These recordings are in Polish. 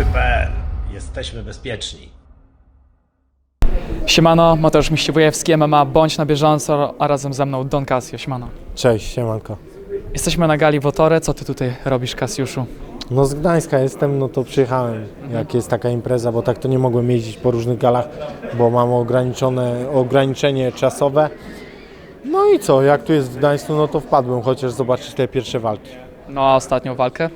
Boxy.pl. Jesteśmy bezpieczni. Siemano, Mateusz Miściwojewski, MMA, bądź na bieżąco, a razem ze mną Don Casio, siemano. Cześć, siemanko. Jesteśmy na gali Wotore, co ty tutaj robisz, Kasiuszu? No z Gdańska jestem, no to przyjechałem, jak jest taka impreza, bo tak to nie mogłem jeździć po różnych galach, bo mam ograniczone, ograniczenie czasowe. No i co, jak tu jest w Gdańsku, no to wpadłem, chociaż zobaczyć te pierwsze walki. No a ostatnią walkę?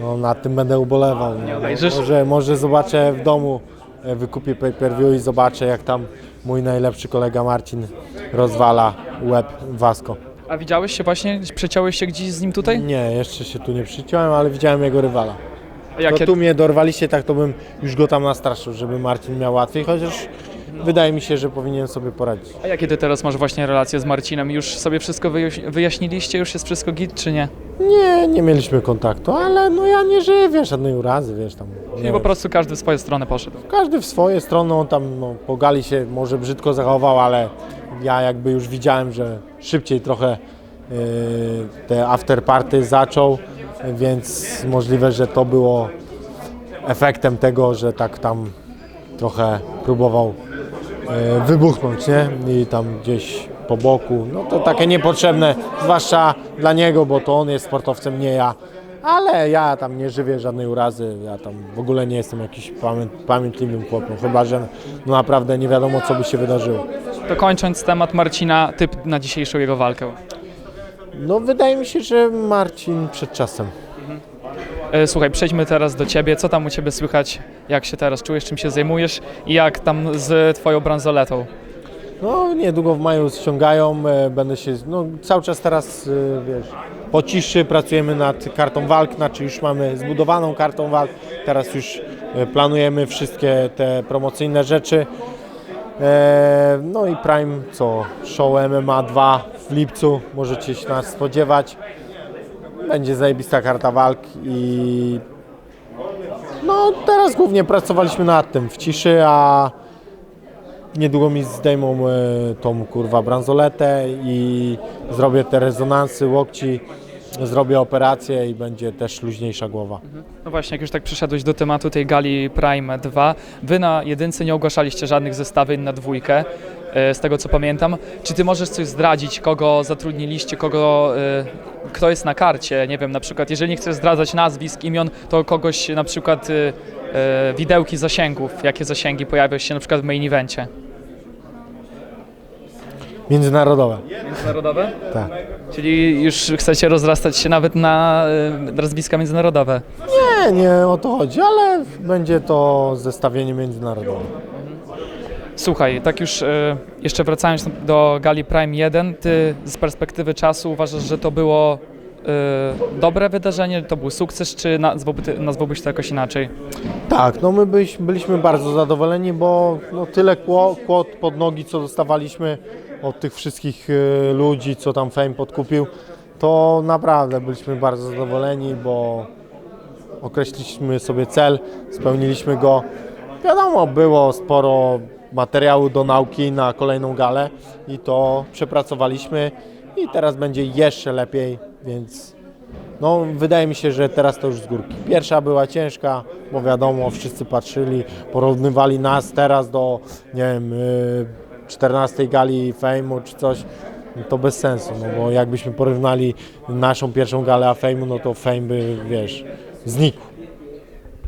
No nad tym będę ubolewał. No, może, może zobaczę w domu, e, wykupię pay-per-view i zobaczę jak tam mój najlepszy kolega Marcin rozwala łeb Wasko. A widziałeś się właśnie, przeciąłeś się gdzieś z nim tutaj? Nie, jeszcze się tu nie przyciąłem, ale widziałem jego rywala. A Jakie, No tu mnie dorwaliście, tak to bym już go tam nastraszył, żeby Marcin miał łatwiej, chociaż wydaje mi się, że powinien sobie poradzić. a jakie ty teraz masz właśnie relacje z Marcinem? Już sobie wszystko wyjaś- wyjaśniliście, już jest wszystko git, czy nie? Nie, nie mieliśmy kontaktu, ale no ja nie żywię żadnej urazy, wiesz tam. Nie I wiem. po prostu każdy w swoją stronę poszedł. Każdy w swoje strony, on tam no, pogali się, może brzydko zachował, ale ja jakby już widziałem, że szybciej trochę yy, te afterparty zaczął, więc możliwe, że to było efektem tego, że tak tam trochę próbował wybuchnąć, nie? I tam gdzieś po boku. No to takie niepotrzebne, zwłaszcza dla niego, bo to on jest sportowcem, nie ja. Ale ja tam nie żywię żadnej urazy, ja tam w ogóle nie jestem jakiś pamię pamiętliwym chłopem, chyba że no naprawdę nie wiadomo co by się wydarzyło. To kończąc temat Marcina, typ na dzisiejszą jego walkę. No wydaje mi się, że Marcin przed czasem. E, Słuchaj, przejdźmy teraz do ciebie. Co tam u ciebie słychać? Jak się teraz czujesz, czym się zajmujesz i jak tam z twoją bransoletą? No niedługo w maju ściągają, e, będę się, no cały czas teraz, e, wiesz, po ciszy pracujemy nad kartą walk, znaczy już mamy zbudowaną kartą walk, teraz już planujemy wszystkie te promocyjne rzeczy. No i Prime, co, show MMA 2 w lipcu, możecie się nas spodziewać. Będzie zajebista karta walk i no teraz głównie pracowaliśmy nad tym w ciszy, a Niedługo mi zdejmą e, tą kurwa bransoletę i zrobię te rezonansy łokci, zrobię operację i będzie też luźniejsza głowa. No właśnie, jak już tak przyszedłeś do tematu tej gali Prime 2, wy na jedynce nie ogłaszaliście żadnych zestawień na dwójkę, z tego co pamiętam. Czy ty możesz coś zdradzić, kogo zatrudniliście, kogo, e, kto jest na karcie? Nie wiem, na przykład, jeżeli nie chcesz zdradzać nazwisk, imion, to kogoś na przykład e, e, widełki zasięgów, jakie zasięgi pojawią się na przykład w main evencie. Międzynarodowe. Międzynarodowe? Tak. Czyli już chcecie rozrastać się nawet na e, nazwiska międzynarodowe. Nie, nie o to chodzi, ale będzie to zestawienie międzynarodowe. Słuchaj, tak już e, jeszcze wracając do Gali Prime 1, ty z perspektywy czasu uważasz, że to było e, dobre wydarzenie, to był sukces, czy nazwałby nazwałbyś to jakoś inaczej? Tak, no my byś, byliśmy bardzo zadowoleni, bo no, tyle kło- kłod pod nogi, co dostawaliśmy od tych wszystkich e, ludzi, co tam Fame podkupił, to naprawdę byliśmy bardzo zadowoleni, bo określiliśmy sobie cel, spełniliśmy go. Wiadomo, było sporo materiału do nauki na kolejną galę i to przepracowaliśmy i teraz będzie jeszcze lepiej, więc no, wydaje mi się, że teraz to już z górki. Pierwsza była ciężka, bo wiadomo, wszyscy patrzyli, porównywali nas teraz do, nie wiem, y, 14 gali Fejmu czy coś. No to bez sensu, no bo jakbyśmy porównali naszą pierwszą galę a Fejmu, no to Fame by, wiesz, znikł.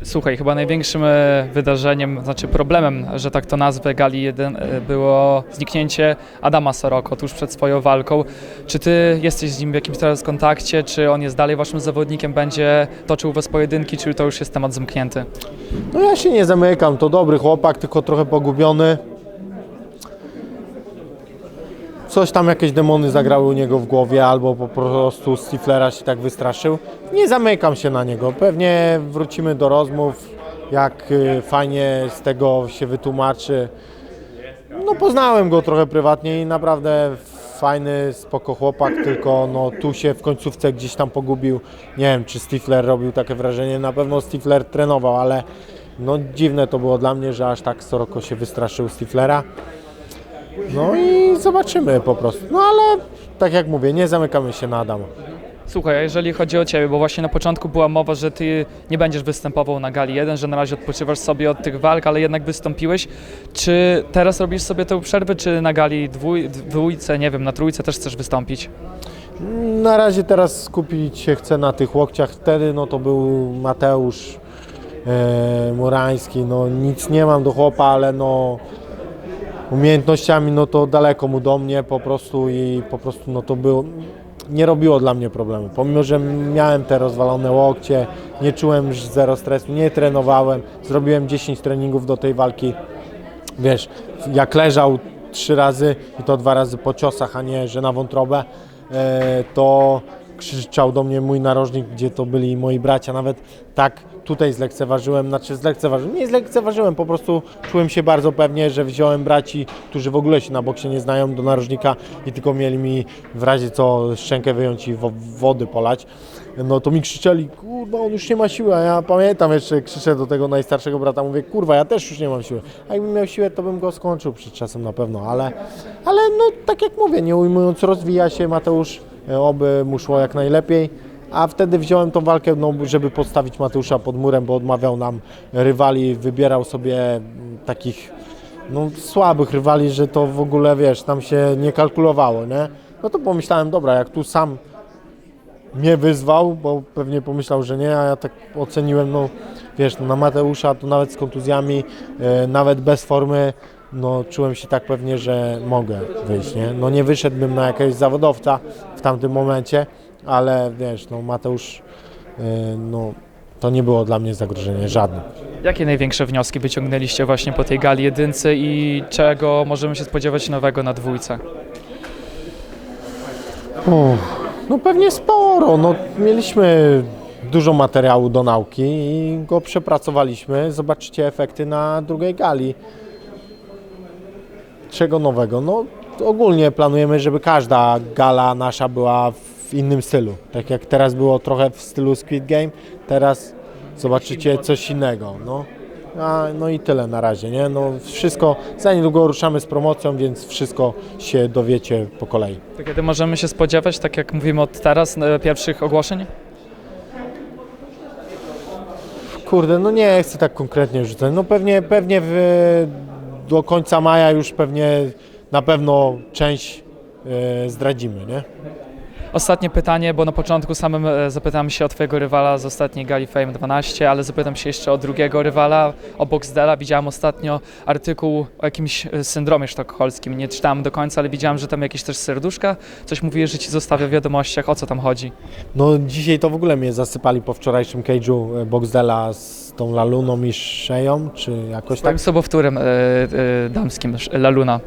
Słuchaj, chyba największym e, wydarzeniem, znaczy problemem, że tak to nazwę Gali 1 e, było zniknięcie Adama Soroko tuż przed swoją walką. Czy ty jesteś z nim w jakimś teraz kontakcie, czy on jest dalej waszym zawodnikiem, będzie toczył was pojedynki, czy to już jest temat zamknięty? No ja się nie zamykam, to dobry chłopak, tylko trochę pogubiony. Coś tam jakieś demony zagrały u niego w głowie, albo po prostu Stiflera się tak wystraszył. Nie zamykam się na niego. Pewnie wrócimy do rozmów, jak y, fajnie z tego się wytłumaczy. No poznałem go trochę prywatnie i naprawdę fajny, spoko chłopak, tylko no tu się w końcówce gdzieś tam pogubił. Nie wiem, czy Stifler robił takie wrażenie, na pewno Stifler trenował, ale no dziwne to było dla mnie, że aż tak Soroko się wystraszył Stiflera. No i zobaczymy po prostu. No ale tak jak mówię, nie zamykamy się na Adama. Słuchaj, a jeżeli chodzi o Ciebie, bo właśnie na początku była mowa, że Ty nie będziesz występował na gali 1, że na razie odpoczywasz sobie od tych walk, ale jednak wystąpiłeś. Czy teraz robisz sobie tę przerwę, czy na gali dwój, dwójce, nie wiem, na trójce też chcesz wystąpić? Na razie teraz skupić się chcę na tych łokciach. Wtedy no to był Mateusz e, Murański. No nic nie mam do chłopa, ale no umiejętnościami no to daleko mu do mnie po prostu i po prostu no to było nie robiło dla mnie problemu. Pomimo, że miałem te rozwalone łokcie, nie czułem zero stresu, nie trenowałem, zrobiłem 10 treningów do tej walki. Wiesz, jak leżał trzy razy i to dwa razy po ciosach, a nie, że na wątrobę, e, to krzyczał do mnie mój narożnik, gdzie to byli moi bracia. Nawet tak tutaj zlekceważyłem, znaczy zlekceważyłem, nie zlekceważyłem, po prostu czułem się bardzo pewnie, że wziąłem braci, którzy w ogóle się na boksie nie znają, do narożnika i tylko mieli mi w razie co szczękę wyjąć i wo- wody polać. No to mi krzyczeli, kurwa, on już nie ma siły, a ja pamiętam jeszcze, krzyczę do tego najstarszego brata, mówię, kurwa, ja też już nie mam siły. A jakbym miał siłę, to bym go skończył przed czasem na pewno, ale, ale no tak jak mówię, nie ujmując, rozwija się Mateusz, oby mu szło jak najlepiej. A wtedy wziąłem tą walkę, no, żeby postawić Mateusza pod murem, bo odmawiał nam rywali, wybierał sobie mm, takich no, słabych rywali, że to w ogóle, wiesz, tam się nie kalkulowało, nie? No to pomyślałem, dobra, jak tu sam mnie wyzwał, bo pewnie pomyślał, że nie, a ja tak oceniłem, no wiesz, no, na Mateusza to nawet z kontuzjami, e, nawet bez formy, no czułem się tak pewnie, że mogę wyjść, nie? No nie wyszedłbym na jakiegoś zawodowca w tamtym momencie, ale wiesz, no Mateusz, e, no to nie było dla mnie zagrożenie żadne. Jakie największe wnioski wyciągnęliście właśnie po tej gali jedynce i czego możemy się spodziewać nowego na dwójce? Uff, no pewnie sporo. No, mieliśmy dużo materiału do nauki i go przepracowaliśmy. Zobaczycie efekty na drugiej gali. Czego nowego? No ogólnie planujemy, żeby każda gala nasza była w innym stylu. Tak jak teraz było trochę w stylu Squid Game, teraz zobaczycie coś innego. No. A, no i tyle na razie, nie? No wszystko, za niedługo ruszamy z promocją, więc wszystko się dowiecie po kolei. To kiedy możemy się spodziewać, tak jak mówimy od teraz, e, pierwszych ogłoszeń? Kurde, no nie chcę tak konkretnie rzucać. No pewnie, pewnie w, do końca maja już pewnie na pewno część e, zdradzimy, nie? Ostatnie pytanie, bo na początku samym e, zapytam się o Twojego rywala z ostatniej gali Fame 12, ale zapytam się jeszcze o drugiego rywala, o Boxdela. Widziałem ostatnio artykuł o jakimś e, syndromie sztokholmskim. Nie czytałem do końca, ale widziałem, że tam jakieś też serduszka. Coś mówię, że Ci zostawia w wiadomościach. O co tam chodzi? No dzisiaj to w ogóle mnie zasypali po wczorajszym cage'u e, Boxdela z tą Laluną i Szeją, czy jakoś tak. Takim sobowtórem e, damskim, Laluna.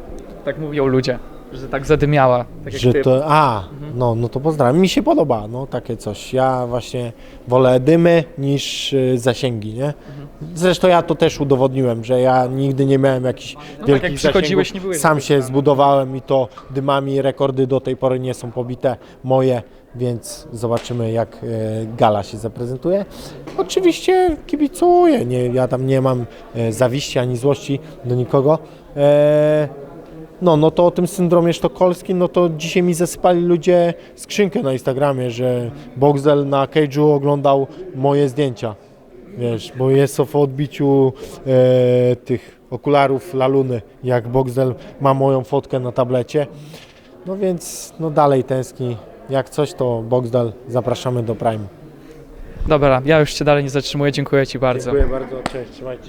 Tak mówią ludzie, że tak zadymiała. Tak jak Że ty. to, a, no, no to pozdrawiam. Mi się podoba, no takie coś. Ja właśnie wolę dymy niż y, zasięgi, nie? Zresztą ja to też udowodniłem, że ja nigdy nie miałem jakichś tak, wielkich jak przychodziłeś, zasięgów. nie byłeś Sam się zbudowałem i to dymami rekordy do tej pory nie są pobite moje, więc zobaczymy jak e, gala się zaprezentuje. Oczywiście kibicuję, nie, ja tam nie mam e, zawiści ani złości do nikogo. E, no, no to o tym syndromie sztokholmskim, no to dzisiaj mi zasypali ludzie skrzynkę na Instagramie, że Boxel na cage'u oglądał moje zdjęcia. Wiesz, bo jest to w odbiciu e, tych okularów Laluny, jak Boxel ma moją fotkę na tablecie. No więc no dalej tęskni. Jak coś, to Boxdel zapraszamy do Prime. Dobra, ja już Cię dalej nie zatrzymuję. Dziękuję Ci bardzo. bardzo, cześć, trzymajcie